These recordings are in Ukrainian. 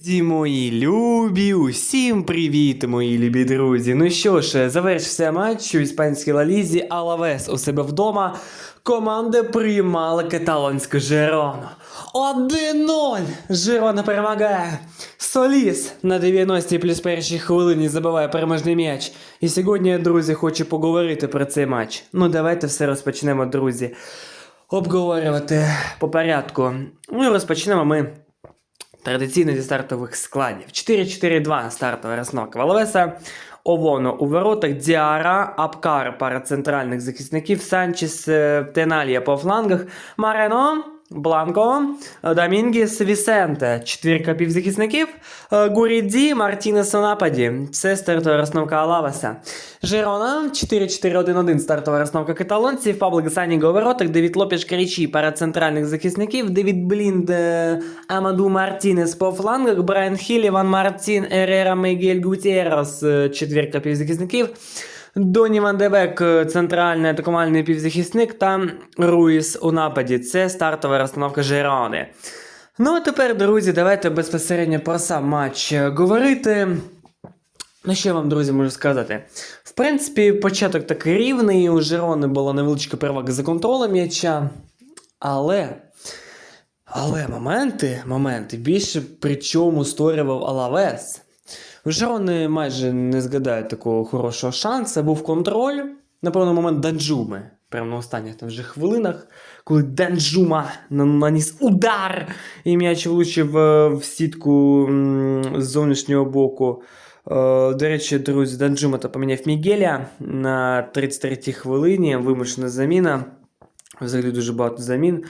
Друзі мої любі, усім привіт, мої любі друзі. Ну що ж, завершився матч у іспанській лалізі Алавес у себе вдома. Команда приймала каталонську Жерону. 1-0! Жерона перемагає. Соліс на 90-й плюс першій хвилині забиває переможний м'яч. І сьогодні, друзі, хочу поговорити про цей матч. Ну, давайте все розпочнемо, друзі. Обговорювати по порядку. Ну і розпочнемо ми Традиційно зі стартових складів. 4-4-2 стартова Реснок Валвеса. Овоно у воротах, Діара, Апкар пара центральних захисників, Санчес, е, Теналія по флангах, Марено, Бланко, Домінгіс, Вісенте, четвірка півзахисників, е, Гуріді, Мартінес у нападі. Це стартова розновка Алавеса. Жерона, 4-4-1-1 стартова розновка каталонців, Пабло Гасаніго у воротах, Девід Лопіш Крічі, пара центральних захисників, Девід Блінд, е, Амаду Мартінес по флангах, Брайан Хілл, Іван Мартін, Ерера, Мігель Гутєрос, е, четвірка півзахисників, Доні Ван Дебек, е, центральний атакувальний півзахисник та Руїс у нападі. Це стартова розстановка Жерони. Ну а тепер, друзі, давайте безпосередньо про сам матч е, говорити. Ну, що я вам, друзі, можу сказати? В принципі, початок такий рівний, у Жерони була невеличка перевага за контролем м'яча. Але. Але моменти, моменти більше причому створював Алавес. У Жерони майже не згадають такого хорошого шансу. Був контроль. На певний момент Данджуми. Прямо на останніх там вже хвилинах, коли Данджума наніс удар, і м'яч влучив е, в сітку з зовнішнього боку. Е, До речі, друзі, Данджума та поміняв Мігеля на 33-й хвилині. Вимушена заміна. Взагалі дуже багато замін.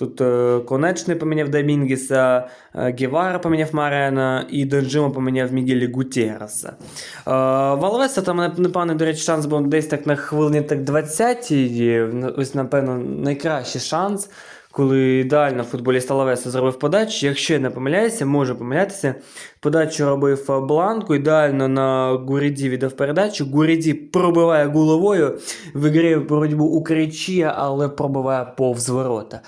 Тут е, Конечний поміняв Домінгеса, е, Гевара поміняв Марена і Данджима поміняв Мігелі Гутєреса. Е, Валвеса там, нап- до речі, шанс був десь так на хвилині так 20 і ось, напевно, найкращий шанс, коли ідеально футболіст Алавеса зробив подачу. Якщо я не помиляюся, можу помилятися. Подачу робив Бланку, ідеально на Гуріді віддав передачу. Гуріді пробиває головою, виграє боротьбу у кричі, але пробиває повз ворота.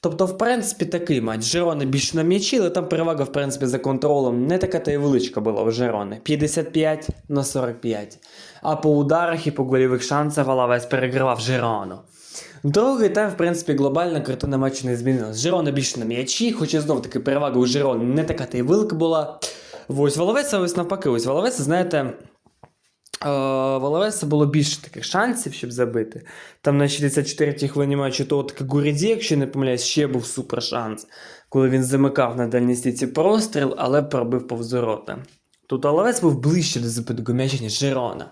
Тобто, в принципі, такий матч. Жерони більше на м'ячі, але там перевага, в принципі, за контролем не така та й величка була у Жерони. 55 на 45. А по ударах і по гольових шансах Алавес перегравав Жерону. Другий тайм, в принципі, глобальна картина матчу не змінилась. Жерона більше на м'ячі, хоча знов таки перевага у Жерони не така та й велика була. Ось Воловеса, ось навпаки, ось Воловеса, знаєте. Е, Воловеса було більше таких шансів, щоб забити. Там на 64-й хвилині матчу то таки Гуріді, якщо не помиляюсь, ще був супер шанс, коли він замикав на дальній стійці простріл, але пробив повз ворота. Тут Алавець був ближче до забитого м'яча, ніж Жерона.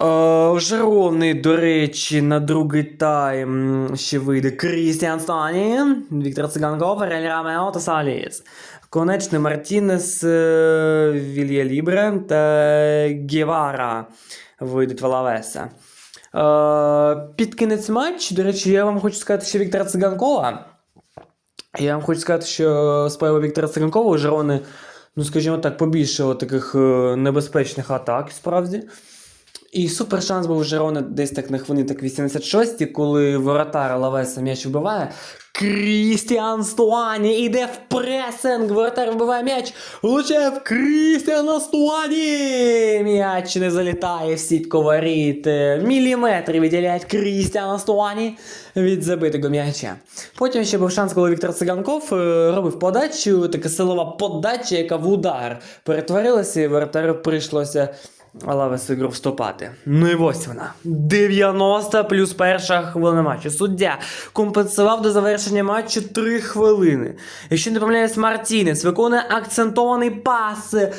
Е, Жерони, до речі, на другий тайм ще вийде Крістіан Стані, Віктор Циганков, Рель Рамео та Саліс. Конечний Мартінес, е, Вілья Лібре та Гевара вийдуть в Алавеса. Е, Під кінець матчу, до речі, я вам хочу сказати, що Віктора Циганкова. Я вам хочу сказати, що з Віктора Циганкова у Жерони, ну скажімо так, побільшало таких небезпечних атак, справді. І супер шанс був у Жерони десь так на хвилині так 86 коли воротар Лавеса м'яч вбиває. Крістіан Стуані йде в пресинг, воротар вбиває м'яч, влучає в Крістіана Стуані! М'яч не залітає в сітку воріт. Міліметри відділяють Крістіана Стуані від забитого м'яча. Потім ще був шанс, коли Віктор Циганков е, робив подачу, така силова подача, яка в удар перетворилася, і воротарю прийшлося Алавес ігру вступати. Ну і ось вона. 90 плюс перша хвилина матчу. Суддя компенсував до завершення матчу 3 хвилини. Якщо не помиляюсь, Мартінес виконує акцентований пас. Е,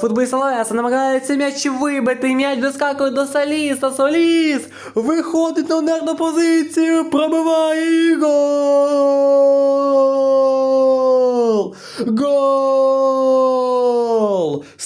Футболіст Алавеса намагається м'яч вибити. М'яч доскакує до Соліса. Соліс виходить на ударну позицію. Пробиває і гол! Гол!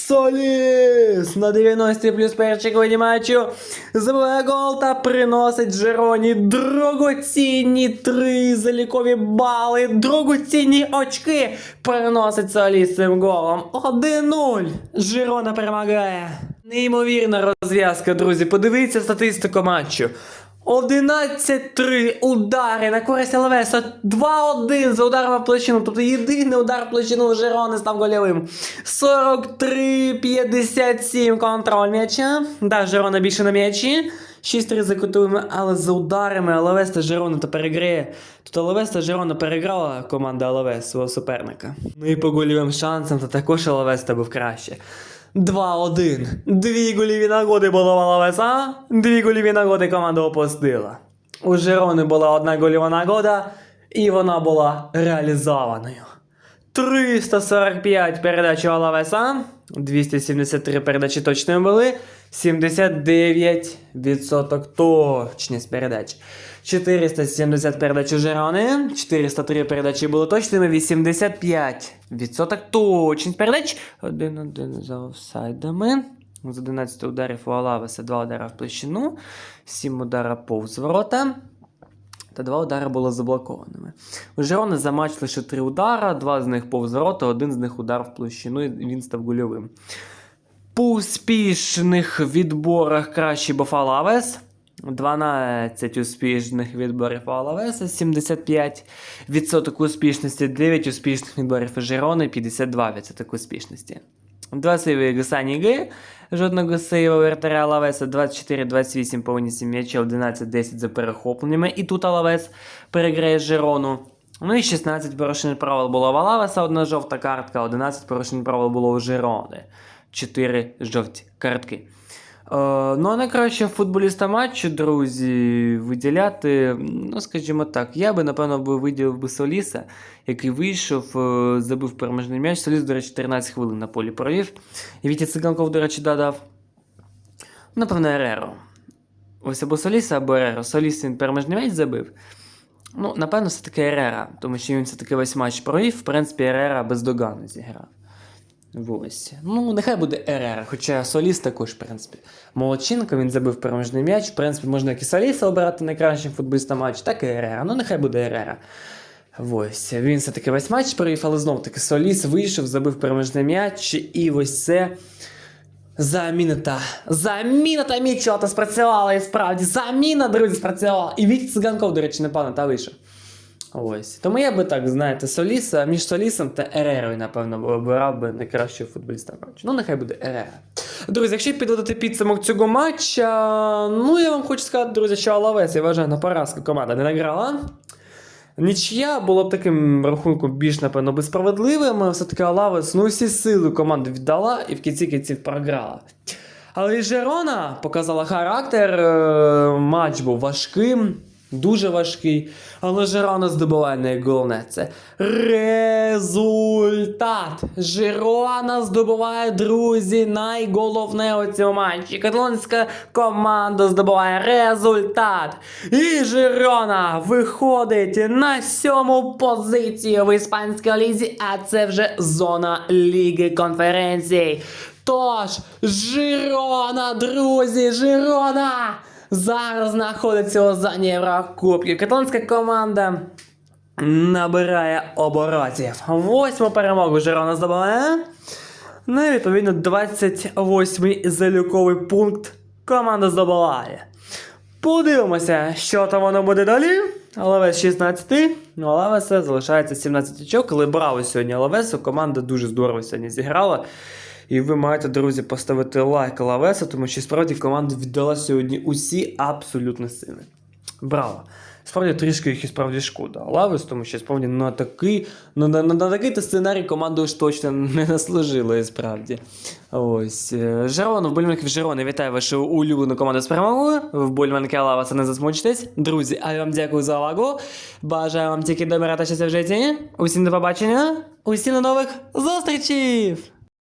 Соліс на 90 плюс хвилині матчу забиває гол та приносить Жероні дорогоцінні три залікові бали, дорогоцінні очки приносить Соліс цим голом. 1-0. Жерона перемагає. Неймовірна розв'язка, друзі. Подивіться статистику матчу. 11-3 удари на користь Алавеса. 2-1 за ударом в площину. Тобто єдиний удар в плечину у Жерони став гольовим. 43-57 контроль м'яча. Да, Жерона більше на м'ячі. 6-3 за кутовими, але за ударами Алавес та Жерона то переграє. Тут Алавес та Жерона переграла команда Алавес свого суперника. Ну і по гольовим шансам, то також Алавес та був краще. 2-1. Дві гольові нагоди було в Алавеса, дві гольові нагоди команда опустила. У Жерони була одна гольова нагода, і вона була реалізованою. 345 передач у Алавеса, 273 передачі точними були, 79% точність передач. 470 передач у Жерони, 403 передачі були точними, 85% точність передач. 1-1 за офсайдами. З 11 ударів у Алавеса 2 удари в площину, 7 удара повз ворота та два удари було заблокованими. У Жерони за матч лише три удара, два з них повз ворота, один з них удар в площину, і він став гольовим. По успішних відборах кращий був Алавес. 12 успішних відборів Алавеса, 75% успішності, 9 успішних відборів у Жерони, 52% успішності. Два сейви Гасані Г, жодного сейва у вратаря Алавеса, 24-28 по винісі м'яча, 11-10 за перехопленнями. І тут Алавес переграє Жерону. Ну і 16 порушень правил було в Алавеса, одна жовта картка, 11 порушень правил було у Жерони. 4 жовті картки. Е, ну, а найкраще футболіста матчу, друзі, виділяти, ну, скажімо так, я би, напевно, би виділив би Соліса, який вийшов, е, забив переможний м'яч. Соліс, до речі, 13 хвилин на полі провів. І Вітя Циганков, до речі, додав. Напевно, Ереро. Ось або Соліса, або Ереро. Соліс він переможний м'яч забив. Ну, напевно, все-таки Ерера, тому що він все-таки весь матч провів. В принципі, Ерера бездоганно зіграв. Ось. Ну, нехай буде Ерера, хоча Соліс також, в принципі. Молодчинка, він забив переможний м'яч. В принципі, можна як і Соліса обирати найкращим футболістом матчу, так і Ерера. Ну, нехай буде Ерера. Ось. Він все-таки весь матч провів, але знов таки Соліс вийшов, забив переможний м'яч, і ось це. Заміна та заміна та Мічела та спрацювала і справді заміна, друзі, спрацювала. І Віть Циганков, до речі, непевно та вийшов. Ось. Тому я би так, знаєте, Соліса, між Солісом та Ерерою, напевно, обирав би найкращого футболіста матчу. Ну, нехай буде Ерера. Друзі, якщо підводити підсумок цього матча, ну я вам хочу сказати, друзі, що Алавес, я вважаю, на поразку команда не награла. Нічия було б таким рахунком більш, напевно, би справедливим. Все-таки Алавес, ну, всі сили команду віддала і в кінці кінців програла. Але і Жерона показала характер. е, Матч був важким, дуже важкий. Але Жерона здобуває найголовне це результат. Жерона здобуває, друзі, найголовне у цьому матчі. Каталонська команда здобуває результат. І Жерона виходить на сьому позицію в іспанській лізі, а це вже зона Ліги конференцій. Тож, Жирона, друзі, Жирона! Зараз знаходиться у зоні Єврокубків. Каталонська команда набирає оборотів. Восьму перемогу Жирона здобуває. Ну і відповідно 28-й заліковий пункт команда здобуває. Подивимося, що там воно буде далі. Алавес 16, ну Алавеса залишається 17 очок. Але браво сьогодні Алавесу. Команда дуже здорово сьогодні зіграла. І ви маєте, друзі, поставити лайк Алавесу, тому що справді команда віддала сьогодні усі абсолютно сили. Браво! Справді трішки їх і справді шкода. Лавес, тому що справді на такий, на, на, на такий то сценарій команда уж точно не наслужила, і справді. Ось. е, Жерон, вболівальники Жерони, вітаю вашу улюблену команду з перемогою. Вболівальники Алаваса не засмучтесь. Друзі, а я вам дякую за увагу. Бажаю вам тільки добра та щастя в житті. Усім до побачення. Усім до нових зустрічей!